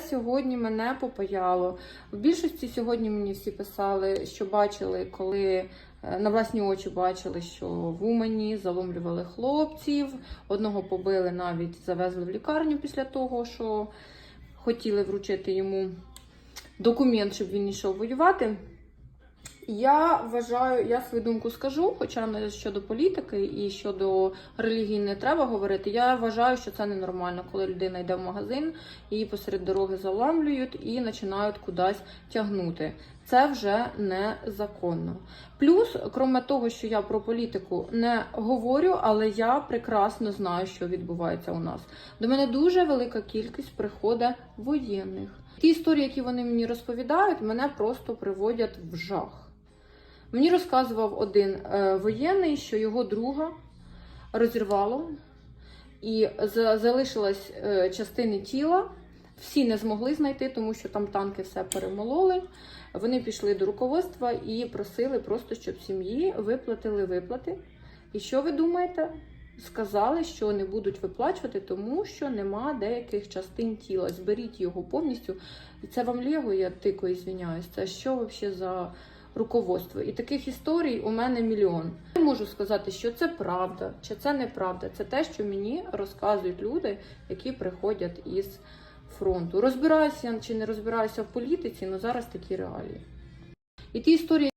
Сьогодні мене попаяло. В більшості сьогодні мені всі писали, що бачили, коли е, на власні очі бачили, що в Умані заломлювали хлопців. Одного побили, навіть завезли в лікарню після того, що хотіли вручити йому документ, щоб він йшов воювати. Я вважаю, я свою думку скажу, хоча не щодо політики і щодо релігії не треба говорити. Я вважаю, що це ненормально, коли людина йде в магазин, її посеред дороги заламлюють і починають кудись тягнути. Це вже незаконно. Плюс, крім того, що я про політику не говорю, але я прекрасно знаю, що відбувається у нас. До мене дуже велика кількість приходить воєнних. Ті історії, які вони мені розповідають, мене просто приводять в жах. Мені розказував один е, воєнний, що його друга розірвало, і за- залишилась е, частини тіла. Всі не змогли знайти, тому що там танки все перемололи. Вони пішли до руководства і просили просто, щоб сім'ї виплатили виплати. І що ви думаєте? Сказали, що не будуть виплачувати, тому що нема деяких частин тіла. Зберіть його повністю. І це вам Лего, я тикою звіняюсь. Це що взагалі за руководство? І таких історій у мене мільйон. Не можу сказати, що це правда чи це неправда. Це те, що мені розказують люди, які приходять із фронту. Розбираюся я чи не розбираюся в політиці, але зараз такі реалії. І ті історії.